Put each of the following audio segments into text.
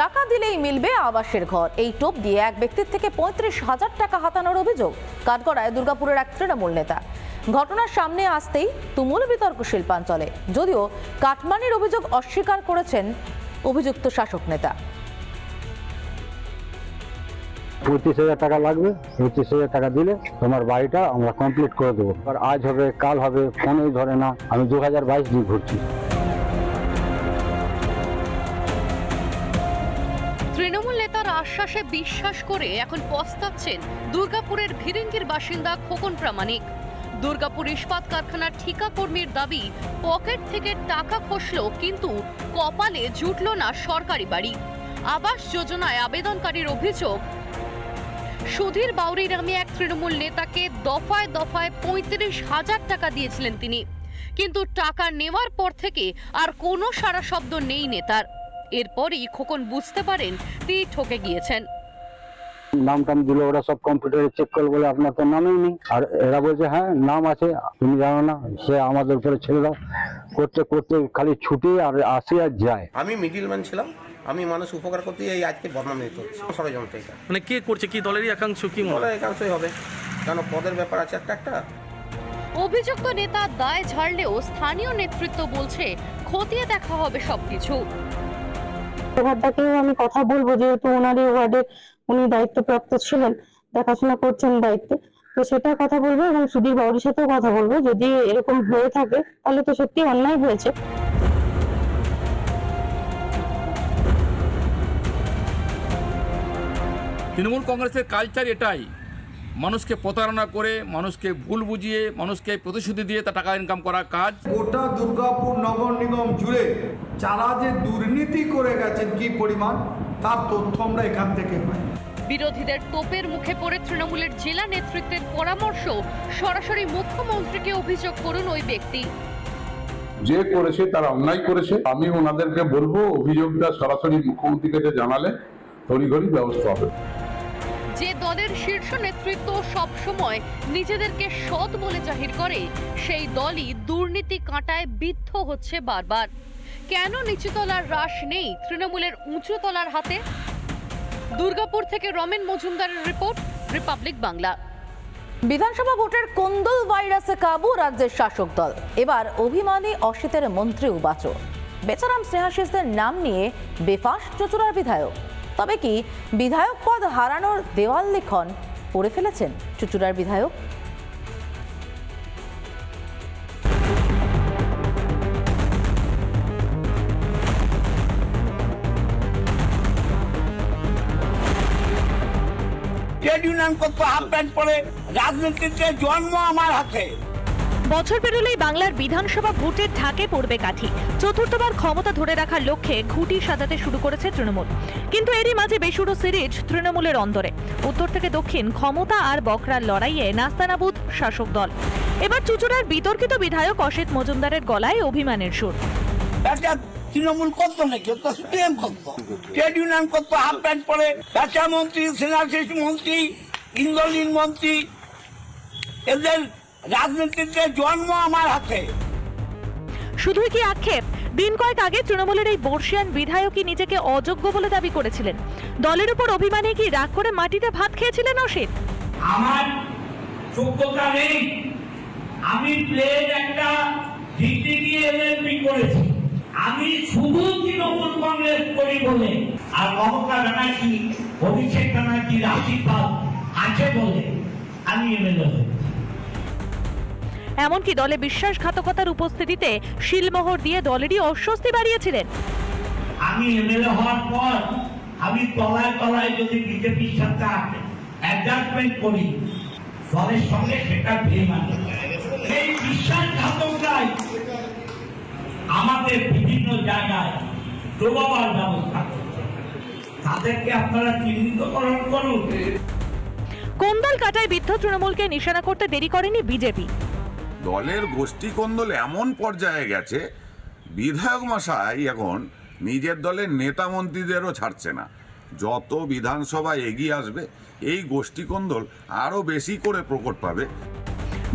টাকা দিলেই মিলবে আবাসের ঘর। এই টোপ দিয়ে এক ব্যক্তির থেকে পঁয়ত্রিশ হাজার টাকা হাতানোর অভিযোগ, কাঠগড়ায় দুর্গাপুরের এক তৃণমূল নেতা। ঘটনার সামনে আসতেই তুমুল বিতর্ক শিল্পাঞ্চলে, যদিও কাটমানির অভিযোগ অস্বীকার করেছেন অভিযুক্ত শাসক নেতা। পঁচিশ হাজার টাকা লাগবে পঁচিশ হাজার টাকা দিলে তোমার বাড়িটা আমরা কমপ্লিট করে দেবো। আর আজ হবে, কাল হবে, ফোনেই ধরে না, আমি দু হাজার বাইশ দিয়ে ঘুরছি। নেতার আশ্বাসে বিশ্বাস করে এখন পস্তাচ্ছেন দুর্গাপুরের ভিরিঙ্গির বাসিন্দা খোকন প্রামাণিক। দুর্গাপুর ইস্পাত কারখানার ঠিকা কর্মীর দাবি, পকেট থেকে টাকা খসল কিন্তু কপালে জুটল না সরকারি বাড়ি। আবাস যোজনায় আবেদনকারীর অভিযোগ, সুধীর বাউরি নামে এক তৃণমূল নেতাকে দফায় দফায় পঁয়ত্রিশ হাজার টাকা দিয়েছিলেন তিনি। কিন্তু টাকা নেওয়ার পর থেকে আর কোনো সারা শব্দ নেই নেতার। এরপরই খোকন বুঝতে পারেন তিনি ঠকে গিয়েছেন। নাম টাম দিলে ওরা সব কম্পিউটারে চেক করে বলে আপনার তো নামই নেই। আর এরা বলছে হ্যাঁ নাম আছে তুমি জানো না সে আমাদের উপরে ছেড়ে দাও। করতে করতে খালি ছুটি আর আসে আর যায়। আমি মিডিলম্যান ছিলাম আমি মানুষ উপকার করতে এই আজকে বদনাম নিতে হচ্ছে। ষড়যন্ত্র এটা। মানে কে করছে কি দলেরই একাংশ কি মনে একাংশই হবে। কেন পদের ব্যাপার আছে একটা একটা? অভিযুক্ত নেতা দায় ঝাড়লেও স্থানীয় নেতৃত্ব বলছে খতিয়ে দেখা হবে সবকিছু। ওয়ার্ডটাকেও আমি কথা বলব, যেহেতু ওনারই ওয়ার্ডে উনি দায়িত্বপ্রাপ্ত ছিলেন, দেখাশোনা করছেন দায়িত্বে। তো সেটা কথা বলব এবং সুধীর বাবুর সাথেও কথা বলব। যদি এরকম হয়ে থাকে, তাহলে তো সত্যি অন্যায় হয়েছে। তৃণমূল কংগ্রেসের কালচার এটাই। মানুষকে প্রতারণা করে মানুষকে ভুল বুঝিয়ে মানুষকে প্রতিশ্রুতি দিয়ে তা টাকা ইনকাম করার কাজ। গোটা দুর্গাপুর নগর নিগম জুড়ে যারা যে দুর্নীতি করে গেছেন কি পরিমাণ? তার তথ্য আমরা এখান থেকে পাই। বিরোধীদের তোপের মুখে পড়ে তৃণমূলের জেলা নেতৃত্বের পরামর্শ সরাসরি মুখ্যমন্ত্রীকে অভিযোগ করুন ওই ব্যক্তি। যে করেছে তারা অন্যায় করেছে। আমি ওনাদেরকে বলব অভিযোগটা সরাসরি মুখ্যমন্ত্রীর কাছে জানালে তড়িঘড়ি ব্যবস্থা হবে। দলের শীর্ষ নেতৃত্ব সব সময় নিজেদেরকে সৎ বলে জাহির করে। সেই দলই দুর্নীতি কাঁটায় বিদ্ধ হচ্ছে বারবার। কেন নিচুতলার হ্রাস নেই তৃণমূলের উঁচুতলার হাতে? দুর্গাপুর থেকে রমেন মজুমদারের রিপোর্ট, রিপাবলিক বাংলা। বিধানসভা ভোটের কোন্দল ভাইরাসে কাবু রাজ্যের শাসক দল। এবার অভিমানী অসিতের মন্ত্রী উবাচ। বেচারাম স্নেহাশিসদের নাম নিয়ে বেফাস চচুরার বিধায়ক। তবে কি বিধায়ক পদ হারানোর দেওয়াল লিখন পড়ে ফেলেছেন চুচুড়ার বিধায়ক? ইউনিয়ন করতে হাফ প্যান্ট পরে রাজনীতিতে জন্ম আমার হাতে। বছর পেরোলেই বাংলার বিধানসভা ভোটের ঢাকে পড়বে কাঠি চতুর্থবার ক্ষমতা ধরে রাখার লক্ষ্যে ঘুটি সাজাতে শুরু করেছে তৃণমূল। কিন্তু এরই মাঝে বেসুরো সিরিজ তৃণমূলের অন্দরে। উত্তর থেকে দক্ষিণ ক্ষমতা আর বকরার লড়াইয়ে নাস্তানাবুদ শাসক দল। এবার চুচুড়ার বিতর্কিত বিধায়ক অসিত মজুমদারের গলায় অভিমানের সুর। তৃণমূল করতো নাকি? সিপিএম করতো। ট্রেড ইউনিয়ন করতো, হাফ প্যান্ট পরে। মন্ত্রী সেনাশিস মন্ত্রী ইন্দ্রলীন মন্ত্রী। এদের রাজনীতিতে জন্ম আমার হাতে। শুধুই কি আক্ষেপ? দিন কয়েক আগে তৃণমূলের এই বর্ষিয়ান বিধায়কই নিজেকে অযোগ্য বলে দাবি করেছিলেন। দলের উপর অভিমানে কি রাগ করে মাটিতে ভাত খেয়েছিলেন অসিত? আমার যোগ্যতা নেই। আমি প্লেন একটা ডিগ্রি দিয়ে এলএলবি করেছি। আমি শুধু তৃণমূল কংগ্রেস করি বলে। আর মমতা ব্যানার্জি অভিষেক ব্যানার্জির আশীর্বাদ আছে বলে আমি এমএলএ এমনকি দলে বিশ্বাসঘাতকতার উপস্থিতিতে শিলমোহর দিয়ে দলেরই অস্বস্তি বাড়িয়েছিলেন। আমি এমএলএ হওয়ার পর আমি তলায় তলায় যদি বিজেপির সাথে অ্যাডজাস্টমেন্ট করি দলের সঙ্গে সেটা বেমানি এই আমাদের বিভিন্ন জায়গায় ডোবাবার ব্যবস্থা তাদেরকে আপনারা চিহ্নিতকরণ করুন কোন্দল কাটায় বিদ্ধ তৃণমূলকে নিশানা করতে দেরি করেনি বিজেপি? দলের গোষ্ঠী কোন্দল এমন পর্যায়ে গেছে, বিধায়ক মশাই এখন নিজের দলের নেতা মন্ত্রীদেরও ছাড়ছে না। যত বিধানসভা এগিয়ে আসবে, এই গোষ্ঠী কোন্দল আরও বেশি করে প্রকট পাবে।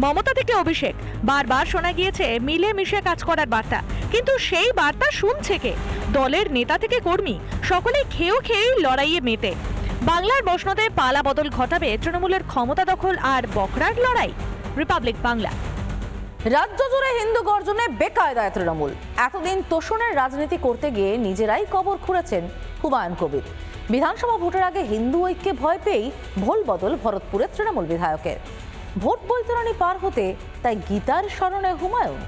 মমতা থেকে অভিষেক, বারবার শোনা গিয়েছে মিলে মিশে কাজ করার বার্তা, কিন্তু সেই বার্তা শুনছে কে? দলের নেতা থেকে কর্মী সকলে খেয়েও খেয়েই লড়াইয়ে মেতে। বাংলার বসনতে পালা বদল ঘটাবে তৃণমূলের ক্ষমতা দখল আর বকরার লড়াই? রিপাবলিক বাংলা। রাজ্য জুড়ে হিন্দু গর্জনে বেকায়দায় তৃণমূল। এতদিন তোষণের রাজনীতি করতে গিয়ে নিজেরাই কবর খুঁড়েছেন হুমায়ুন কবির। বিধানসভা ভোটের আগে হিন্দু ঐক্যে ভয় পেয়েই ভোল বদল ভরতপুরের তৃণমূল বিধায়কের। ভোট বৈতরণী পার হতে তাই গীতার স্মরণে হুমায়ুন।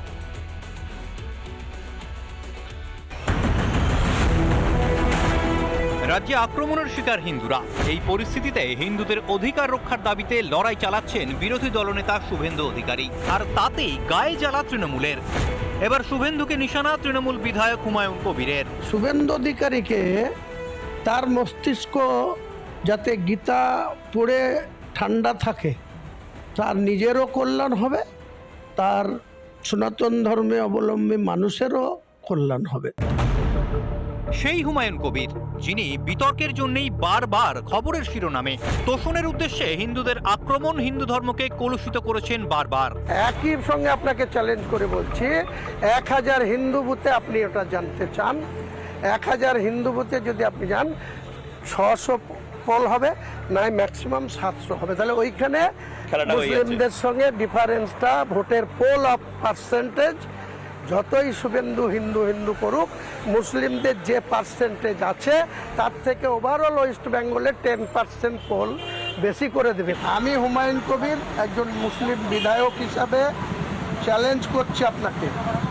রাজ্যে আক্রমণের শিকার হিন্দুরা। এই পরিস্থিতিতে হিন্দুদের অধিকার রক্ষার দাবিতে লড়াই চালাচ্ছেন বিরোধী দলনেতা শুভেন্দু অধিকারী। আর তাতেই গায়ে জ্বালা তৃণমূলের। এবার শুভেন্দুকে নিশানা তৃণমূল বিধায়ক হুমায়ুন কবিরের। শুভেন্দু অধিকারীকে তার মস্তিষ্ক যাতে গীতা পড়ে ঠান্ডা থাকে, তার নিজেরও কল্যাণ হবে, তার সনাতন ধর্মে অবলম্বী মানুষেরও কল্যাণ হবে। সেই হুমায়ুন কবির যিনি বিতর্কের জন্যই বারবার খবরের শিরোনামে তোষণের উদ্দেশ্যে হিন্দুদের আক্রমণ হিন্দু ধর্মকে কলুষিত করেছেন বারবার। একই সঙ্গে আপনাকে চ্যালেঞ্জ করে বলছি এক হাজার হিন্দু বুথে আপনি ওটা জানতে চান? এক হাজার হিন্দু বুথে যদি আপনি যান ছশো পোল হবে নাই ম্যাক্সিমাম সাতশো হবে। তাহলে ওইখানে মুসলিমদের সঙ্গে ডিফারেন্সটা ভোটের পোল অফ পার্সেন্টেজ যতই শুভেন্দু হিন্দু হিন্দু করুক, মুসলিমদের যে পার্সেন্টেজ আছে, তার থেকে ওভারঅল ওয়েস্ট বেঙ্গলে টেন পার্সেন্ট পোল বেশি করে দেবে। আমি হুমায়ুন কবির একজন মুসলিম বিধায়ক হিসাবে চ্যালেঞ্জ করছি আপনাকে।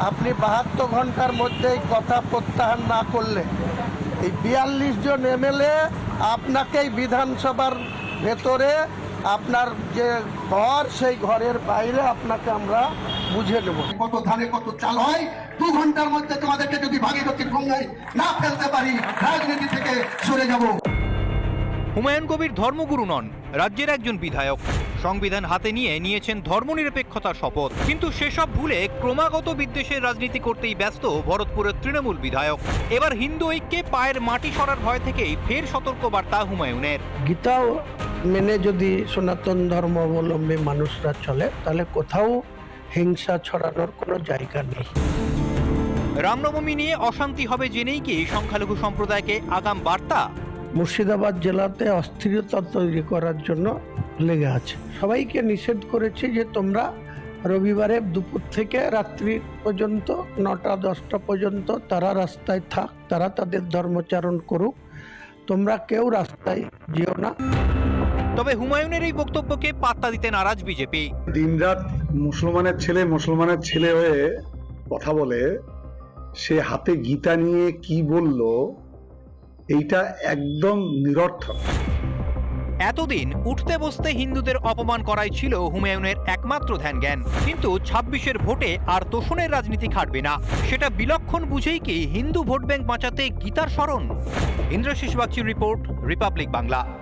আপনি বাহাত্তর ঘণ্টার মধ্যে এই কথা প্রত্যাহার না করলে, এই বিয়াল্লিশ জন এমএলএ আপনাকেই বিধানসভার ভেতরে আপনার যে ঘর সেই ঘরের বাইরে আপনাকে আমরা বুঝে নেব। কত ধানে কত চাল হয়? দু ঘণ্টার মধ্যে তোমাদেরকে যদি ভাগীরথী গঙ্গায় না ফেলতে পারি রাজনীতি থেকে সরে যাব। হুমায়ুন কবির ধর্মগুরু নন রাজ্যের একজন বিধায়ক। সংবিধান হাতে নিয়ে নিয়েছেন ধর্মনিরপেক্ষতার শপথ। কিন্তু সেসব ভুলে ক্রমাগত বিদ্বেষের রাজনীতি করতেই ব্যস্ত ভরতপুরের তৃণমূল বিধায়ক। এবার হিন্দু ঐক্যে পায়ের মাটি সরার ভয় থেকেই ফের সতর্ক বার্তা হুমায়ুনের। গীতাও মেনে যদি সনাতন ধর্ম অবলম্বী মানুষরা চলে তাহলে কোথাও হিংসা ছড়ানোর কোনো জায়গা নেই। রামনবমী নিয়ে অশান্তি হবে জেনেই কি সংখ্যালঘু সম্প্রদায়কে আগাম বার্তা? মুর্শিদাবাদ জেলাতে অস্থিরতা তৈরি করার জন্য লেগে আছে। সবাইকে নিষেধ করেছি যে তোমরা রবিবারে দুপুর থেকে রাত্রি পর্যন্ত নটা দশটা পর্যন্ত তারা রাস্তায় থাক তারা তাদের ধর্মচারণ করুক। তোমরা কেউ রাস্তায় যেও না। তবে হুমায়ুনের এই বক্তব্যকে পাত্তা দিতে নারাজ বিজেপি। দিনরাত মুসলমানের ছেলে মুসলমানের ছেলে হয়ে কথা বলে সে হাতে গীতা নিয়ে কি বলল এইটা একদম নিরর্থক। এতদিন উঠতে বসতে হিন্দুদের অপমান করাই ছিল হুমায়ুনের একমাত্র ধ্যান জ্ঞান কিন্তু ছাব্বিশের ভোটে আর তোষণের রাজনীতি খাটবে না। সেটা বিলক্ষণ বুঝেই কি হিন্দু ভোট ব্যাংক বাঁচাতে গীতার স্মরণ? ইন্দ্রশিস বাগচির রিপোর্ট রিপাবলিক বাংলা।